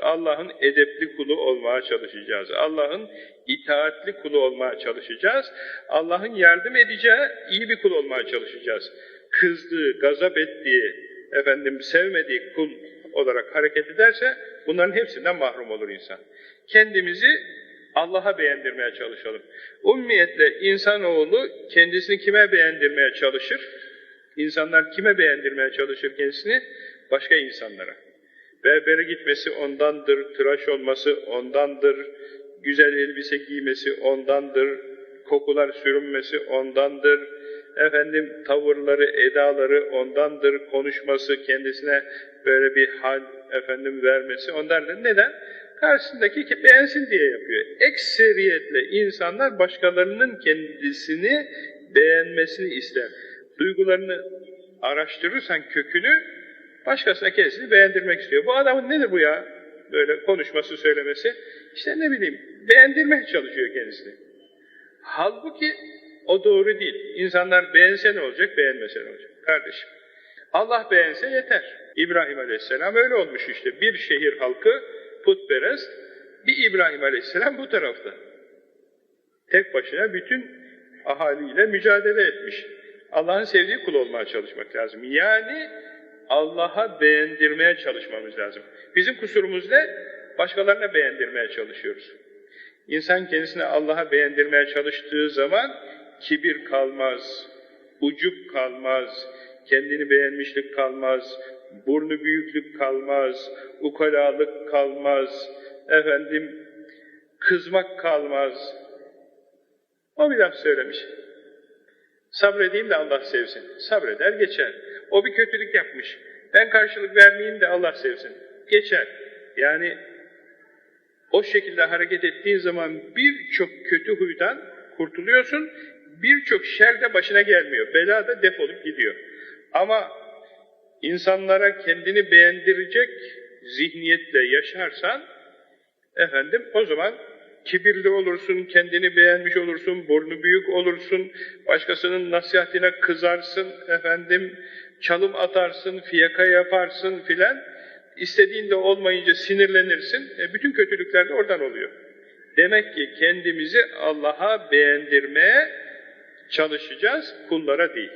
Allah'ın edepli kulu olmaya çalışacağız. Allah'ın itaatli kulu olmaya çalışacağız. Allah'ın yardım edeceği iyi bir kul olmaya çalışacağız. Kızdığı, gazap ettiği, efendim sevmediği kul olarak hareket ederse bunların hepsinden mahrum olur insan. Kendimizi Allah'a beğendirmeye çalışalım. Ummiyetle insanoğlu kendisini kime beğendirmeye çalışır? İnsanlar kime beğendirmeye çalışır kendisini? Başka insanlara. Berbere gitmesi ondandır, tıraş olması ondandır, güzel elbise giymesi ondandır, kokular sürünmesi ondandır, efendim tavırları, edaları ondandır, konuşması, kendisine böyle bir hal efendim vermesi ondandır. Neden? Karşısındaki beğensin diye yapıyor. Ekseriyetle insanlar başkalarının kendisini beğenmesini ister. Duygularını araştırırsan kökünü, başkasına kendisini beğendirmek istiyor. Bu adamın nedir bu ya? Böyle konuşması, söylemesi. İşte ne bileyim, beğendirmeye çalışıyor kendisini. Halbuki o doğru değil. İnsanlar beğense ne olacak, beğenmese ne olacak? Kardeşim, Allah beğense yeter. İbrahim Aleyhisselam öyle olmuş işte. Bir şehir halkı putperest, bir İbrahim Aleyhisselam bu tarafta. Tek başına bütün ahaliyle mücadele etmiş. Allah'ın sevdiği kul olmaya çalışmak lazım. Yani Allah'a beğendirmeye çalışmamız lazım. Bizim kusurumuz ne? Başkalarına beğendirmeye çalışıyoruz. İnsan kendisine Allah'a beğendirmeye çalıştığı zaman kibir kalmaz, ucup kalmaz, kendini beğenmişlik kalmaz, burnu büyüklük kalmaz, ukalalık kalmaz, efendim kızmak kalmaz. O bir laf söylemiş. Sabredeyim de Allah sevsin. Sabreder geçer. O bir kötülük yapmış. Ben karşılık vermeyeyim de Allah sevsin. Geçer. Yani o şekilde hareket ettiğin zaman birçok kötü huydan kurtuluyorsun. Birçok şer de başına gelmiyor. Bela da defolup gidiyor. Ama insanlara kendini beğendirecek zihniyetle yaşarsan efendim o zaman kibirli olursun, kendini beğenmiş olursun, burnu büyük olursun, başkasının nasihatine kızarsın, efendim çalım atarsın, fiyaka yaparsın filan. İstediğinde olmayınca sinirlenirsin. E, bütün kötülükler de oradan oluyor. Demek ki kendimizi Allah'a beğendirmeye çalışacağız, kullara değil.